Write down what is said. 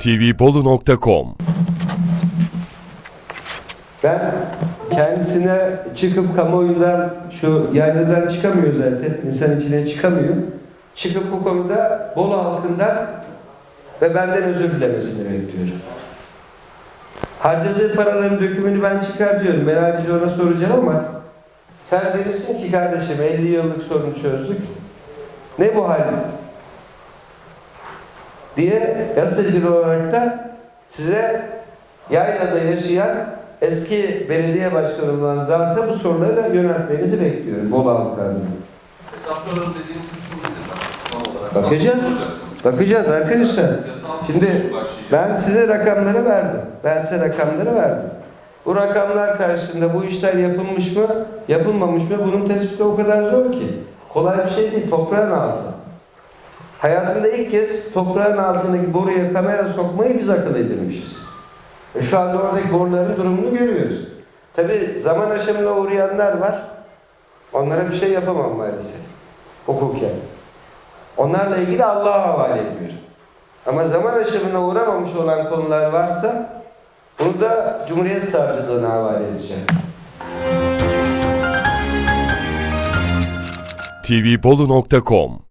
tvbolu.com Ben kendisine çıkıp kamuoyundan şu yayladan çıkamıyor zaten. insan içine çıkamıyor. Çıkıp bu konuda Bolu halkından ve benden özür dilemesini bekliyorum. Harcadığı paraların dökümünü ben çıkartıyorum. Ben ayrıca ona soracağım ama sen demişsin ki kardeşim 50 yıllık sorunu çözdük. Ne bu hal? Diye gazeteci olarak da size yaylada yaşayan eski belediye başkanı olan zata bu soruları yöneltmenizi bekliyorum Bolu halklarına. Hesap sorarım dediğiniz kısım nedir. Bakacağız. Bakacağız arkadaşlar. Şimdi. Ben size rakamları verdim. Ben size rakamları verdim. Bu rakamlar karşısında bu işler yapılmış mı, yapılmamış mı bunun tespiti o kadar zor ki. Kolay bir şey değil, toprağın altı. Hayatında ilk kez toprağın altındaki boruya kamera sokmayı biz akıl edilmişiz. Ve şu anda oradaki boruların durumunu görüyoruz. Tabi zaman aşımına uğrayanlar var. Onlara bir şey yapamam maalesef. Hukuken. Onlarla ilgili Allah'a havale ediyorum. Ama zaman aşımına uğramamış olan konular varsa bunu da Cumhuriyet Savcılığına havale edeceğim. tvbolu.com